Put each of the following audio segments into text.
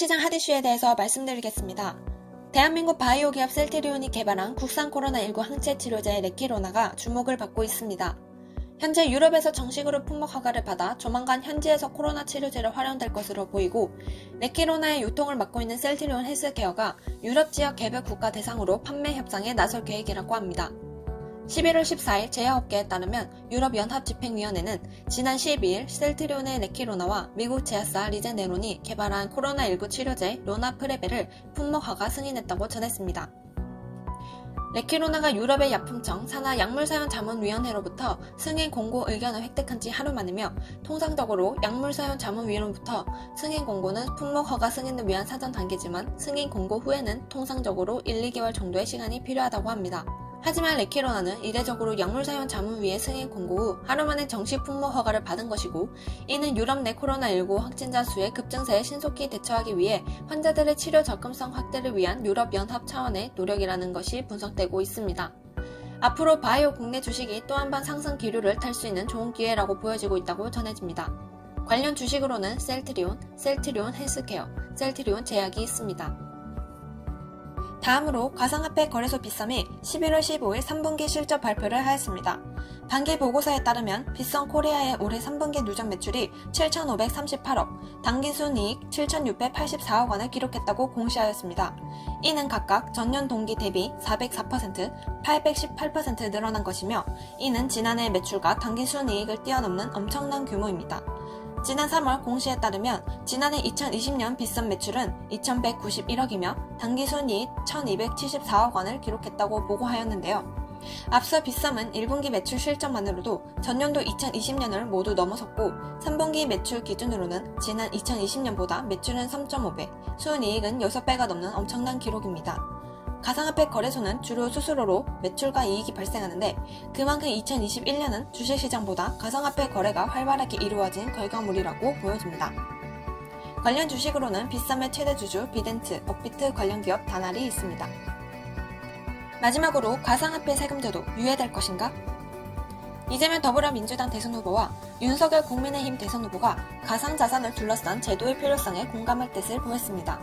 주요 금융시장 핫 이슈에 대해서 말씀드리겠습니다. 대한민국 바이오 기업 셀트리온이 개발한 국산 코로나19 항체 치료제 레키로나가 주목을 받고 있습니다. 현재 유럽에서 정식으로 품목 허가를 받아 조만간 현지에서 코로나 치료제로 활용될 것으로 보이고 레키로나의 유통을 맡고 있는 셀트리온 헬스케어가 유럽 지역 개별 국가 대상으로 판매 협상에 나설 계획이라고 합니다. 11월 14일 제약업계에 따르면 유럽연합집행위원회는 지난 12일 셀트리온의 레키로나와 미국 제약사 리제네론이 개발한 코로나19 치료제 로나프레베를 품목 허가 승인했다고 전했습니다. 레키로나가 유럽의 약품청 산하 약물사용자문위원회로부터 승인 공고 의견을 획득한 지 하루 만이며 통상적으로 약물사용자문위원회로부터 승인 공고는 품목 허가 승인을 위한 사전 단계지만 승인 공고 후에는 통상적으로 1, 2개월 정도의 시간이 필요하다고 합니다. 하지만 레키로나는 이례적으로 약물 사용 자문위의 승인 공고 후 하루 만에 정식 품목 허가를 받은 것이고 이는 유럽 내 코로나19 확진자 수의 급증세에 신속히 대처하기 위해 환자들의 치료 접근성 확대를 위한 유럽 연합 차원의 노력이라는 것이 분석되고 있습니다. 앞으로 바이오 국내 주식이 또 한 번 상승 기류를 탈 수 있는 좋은 기회라고 보여지고 있다고 전해집니다. 관련 주식으로는 셀트리온, 셀트리온 헬스케어, 셀트리온 제약이 있습니다. 다음으로 가상화폐 거래소 빗썸이 11월 15일 3분기 실적 발표를 하였습니다. 반기 보고서에 따르면 빗썸 코리아의 올해 3분기 누적 매출이 7,538억, 당기 순이익 7,684억 원을 기록했다고 공시하였습니다. 이는 각각 전년 동기 대비 404%, 818% 늘어난 것이며 이는 지난해 매출과 당기 순이익을 뛰어넘는 엄청난 규모입니다. 지난 3월 공시에 따르면 지난해 2020년 빗썸 매출은 2,191억이며 당기순이익 1,274억 원을 기록했다고 보고하였는데요. 앞서 빗썸은 1분기 매출 실적만으로도 전년도 2020년을 모두 넘어섰고 3분기 매출 기준으로는 지난 2020년보다 매출은 3.5배, 순이익은 6배가 넘는 엄청난 기록입니다. 가상화폐 거래소는 주로 수수료로 매출과 이익이 발생하는데 그만큼 2021년은 주식시장보다 가상화폐 거래가 활발하게 이루어진 결과물이라고 보여집니다. 관련 주식으로는 빗썸의 최대 주주 비덴트, 업비트 관련 기업 다날이 있습니다. 마지막으로 가상화폐 세금제도 유예될 것인가? 이재명 더불어민주당 대선 후보와 윤석열 국민의힘 대선 후보가 가상자산을 둘러싼 제도의 필요성에 공감할 뜻을 보였습니다.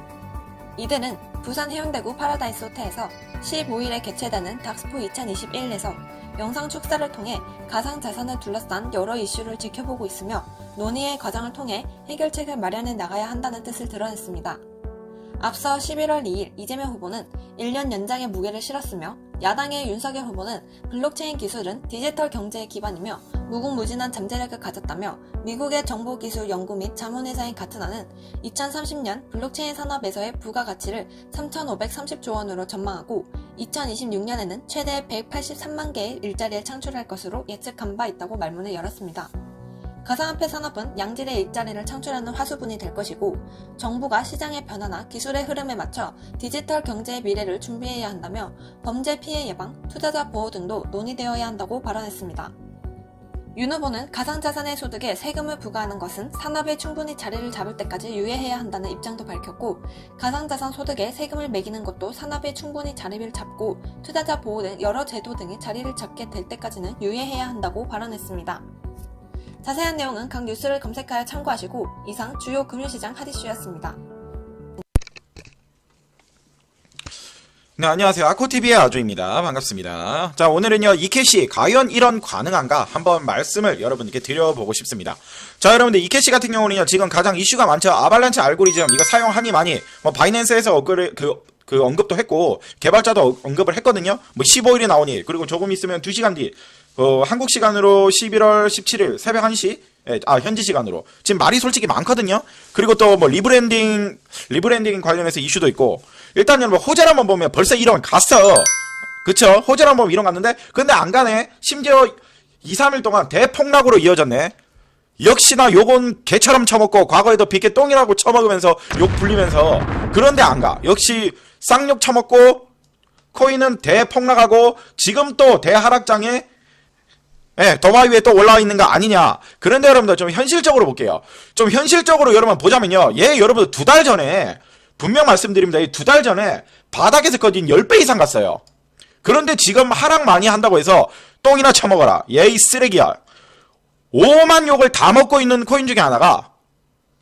이들은 부산 해운대구 파라다이스 호텔에서 15일에 개최되는 닥스포 2021에서 영상 축사를 통해 가상 자산을 둘러싼 여러 이슈를 지켜보고 있으며 논의의 과정을 통해 해결책을 마련해 나가야 한다는 뜻을 드러냈습니다. 앞서 11월 2일 이재명 후보는 1년 연장의 무게를 실었으며 야당의 윤석열 후보는 블록체인 기술은 디지털 경제의 기반이며 무궁무진한 잠재력을 가졌다며 미국의 정보기술 연구 및 자문회사인 가트나는 2030년 블록체인 산업에서의 부가가치를 3,530조 원으로 전망하고 2026년에는 최대 183만 개의 일자리를 창출할 것으로 예측한 바 있다고 말문을 열었습니다. 가상화폐 산업은 양질의 일자리를 창출하는 화수분이 될 것이고 정부가 시장의 변화나 기술의 흐름에 맞춰 디지털 경제의 미래를 준비해야 한다며 범죄 피해 예방, 투자자 보호 등도 논의되어야 한다고 발언했습니다. 윤 후보는 가상자산의 소득에 세금을 부과하는 것은 산업에 충분히 자리를 잡을 때까지 유예해야 한다는 입장도 밝혔고 가상자산 소득에 세금을 매기는 것도 산업에 충분히 자리를 잡고 투자자 보호 등 여러 제도 등이 자리를 잡게 될 때까지는 유예해야 한다고 발언했습니다. 자세한 내용은 각 뉴스를 검색하여 참고하시고 이상 주요 금융시장 핫이슈였습니다. 네, 안녕하세요. 아코TV의 아조입니다. 반갑습니다. 자, 오늘은요, 이캐시, 과연 이런 가능한가? 한번 말씀을 여러분께 드려보고 싶습니다. 자, 여러분들, 이캐시 같은 경우는요, 지금 가장 이슈가 많죠. 아발란치 알고리즘, 이거 사용하니 많이, 뭐, 바이낸스에서 언급을, 그, 그 언급도 했고, 개발자도 언급을 했거든요. 뭐, 15일이 나오니, 그리고 조금 있으면 2시간 뒤, 어, 한국 시간으로 11월 17일 새벽 1시, 예, 아, 현지 시간으로. 지금 말이 솔직히 많거든요? 그리고 또 뭐 리브랜딩, 리브랜딩 관련해서 이슈도 있고, 일단 여러분, 호재를 한번 보면 벌써 1원 갔어. 그쵸? 호재를 한번 1원 갔는데, 근데 안 가네. 심지어 2, 3일 동안 대폭락으로 이어졌네. 역시나 욕은 개처럼 처먹고, 과거에도 빗개 똥이라고 처먹으면서 욕 불리면서, 그런데 안 가. 역시 쌍욕 처먹고, 코인은 대폭락하고, 지금 또 대하락장에 예, 더마 위에 또 올라와 있는 거 아니냐. 그런데 여러분들 좀 현실적으로 볼게요. 좀 현실적으로 여러분 보자면요. 얘 여러분들 두 달 전에, 분명 말씀드립니다. 이 두 달 전에 바닥에서 꺼진 10배 이상 갔어요. 그런데 지금 하락 많이 한다고 해서 똥이나 처먹어라. 얘이 쓰레기야. 5만 욕을 다 먹고 있는 코인 중에 하나가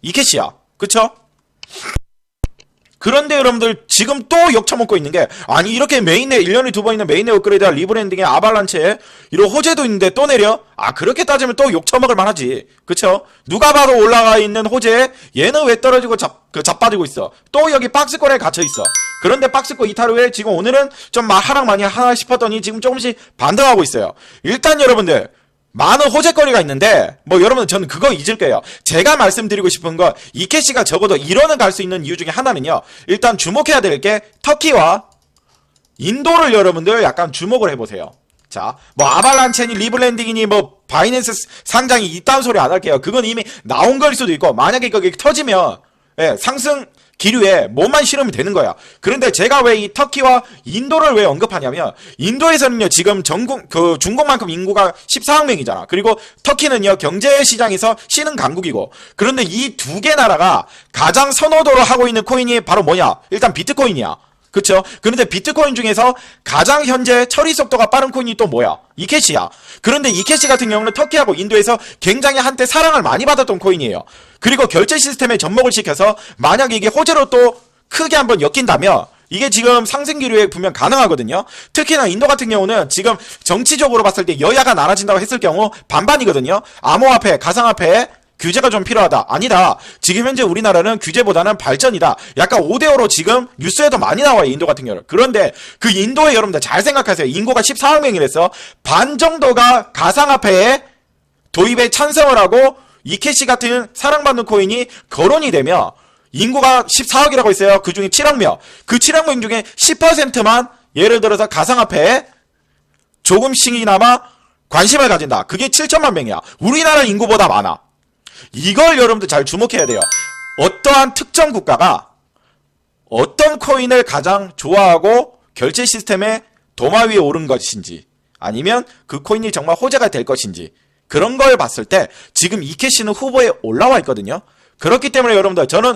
이캐시야. 그쵸? 그런데 여러분들 지금 또 역쳐먹고 있는 게 아니 이렇게 메인에 1년에 두번 있는 메인에 업그레이드와 리브랜딩에 아발란체에 이런 호재도 있는데 또 내려? 아 그렇게 따지면 또 욕처먹을 만하지 그쵸? 누가 봐도 올라가 있는 호재에 얘는 왜 떨어지고 잡, 그 자빠지고 있어 또 여기 박스권에 갇혀있어 그런데 박스권 이탈 후에 지금 오늘은 좀 마- 하락 많이 하나 싶었더니 지금 조금씩 반등하고 있어요 일단 여러분들 많은 호재거리가 있는데 뭐 여러분 저는 그거 잊을게요. 제가 말씀드리고 싶은 거 이캐시가 적어도 1원은 갈 수 있는 이유 중에 하나는요. 일단 주목해야 될 게 터키와 인도를 여러분들 약간 주목을 해보세요. 자, 뭐 아발란체니 리블랜딩이니 뭐 바이낸스 상장이 이딴 소리 안 할게요. 그건 이미 나온 걸 수도 있고 만약에 그게 터지면 예, 상승 기류에 몸만 실으면 되는 거야. 그런데 제가 왜 이 터키와 인도를 왜 언급하냐면 인도에서는요 지금 전국 그 중국만큼 인구가 14억 명이잖아. 그리고 터키는요 경제 시장에서 신흥 강국이고 그런데 이 두 개 나라가 가장 선호도로 하고 있는 코인이 바로 뭐냐? 일단 비트코인이야. 그쵸? 그런데 비트코인 중에서 가장 현재 처리 속도가 빠른 코인이 또 뭐야? 이캐시야. 그런데 이캐시 같은 경우는 터키하고 인도에서 굉장히 한때 사랑을 많이 받았던 코인이에요. 그리고 결제 시스템에 접목을 시켜서 만약에 이게 호재로 또 크게 한번 엮인다면 이게 지금 상승 기류에 분명 가능하거든요. 특히나 인도 같은 경우는 지금 정치적으로 봤을 때 여야가 나눠진다고 했을 경우 반반이거든요. 암호화폐, 가상화폐 규제가 좀 필요하다. 아니다. 지금 현재 우리나라는 규제보다는 발전이다. 약간 5대5로 지금 뉴스에도 많이 나와요. 인도 같은 경우는. 그런데 그 인도에 여러분들 잘 생각하세요. 인구가 14억 명이라서 반 정도가 가상화폐에 도입에 찬성을 하고 이캐시 같은 사랑받는 코인이 거론이 되면 인구가 14억이라고 있어요. 그 중에 7억 명. 그 7억 명 중에 10%만 예를 들어서 가상화폐에 조금씩이나마 관심을 가진다. 그게 7천만 명이야. 우리나라 인구보다 많아. 이걸 여러분들 잘 주목해야 돼요. 어떠한 특정 국가가 어떤 코인을 가장 좋아하고 결제 시스템에 도마 위에 오른 것인지 아니면 그 코인이 정말 호재가 될 것인지 그런 걸 봤을 때 지금 이캐시는 후보에 올라와 있거든요. 그렇기 때문에 여러분들 저는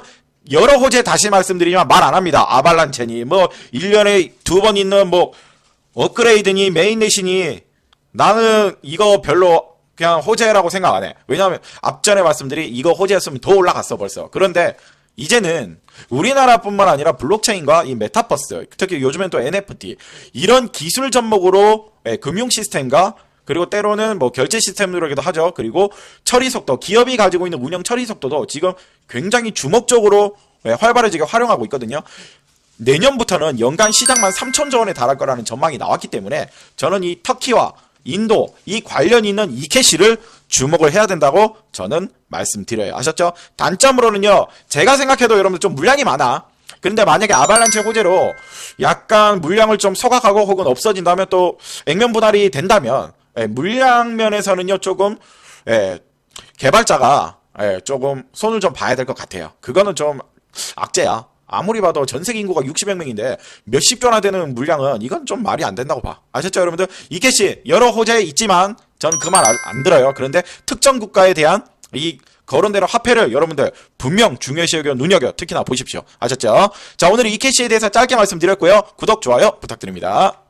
여러 호재 다시 말씀드리지만 말 안 합니다. 아발란체니 뭐 1년에 두 번 있는 뭐 업그레이드니 메인넷이니 나는 이거 별로 그냥 호재라고 생각 안 해. 왜냐하면 앞전에 말씀드린 이거 호재였으면 더 올라갔어 벌써. 그런데 이제는 우리나라뿐만 아니라 블록체인과 이 메타버스, 특히 요즘엔 또 NFT 이런 기술 접목으로 예, 금융 시스템과 그리고 때로는 뭐 결제 시스템으로기도 하죠. 그리고 처리 속도, 기업이 가지고 있는 운영 처리 속도도 지금 굉장히 주목적으로 예, 활발해지게 활용하고 있거든요. 내년부터는 연간 시장만 3천조 원에 달할 거라는 전망이 나왔기 때문에 저는 이 터키와 인도 이 관련 있는 이 캐시를 주목을 해야 된다고 저는 말씀드려요. 아셨죠? 단점으로는요. 제가 생각해도 여러분들 좀 물량이 많아. 근데 만약에 아발란체 호재로 약간 물량을 좀 소각하고 혹은 없어진다면 또 액면 분할이 된다면 예, 물량 면에서는요 조금 예, 개발자가 예, 조금 손을 좀 봐야 될 것 같아요. 그거는 좀 악재야. 아무리 봐도 전 세계 인구가 60여 명인데 몇십 조나 되는 물량은 이건 좀 말이 안 된다고 봐. 아셨죠, 여러분들? 이 캐시 여러 호재 있지만 전 그 말 안 들어요. 그런데 특정 국가에 대한 이 거론대로 화폐를 여러분들 분명 중요시 여겨 눈여겨 특히나 보십시오. 아셨죠? 자, 오늘 이 캐시에 대해서 짧게 말씀드렸고요. 구독, 좋아요 부탁드립니다.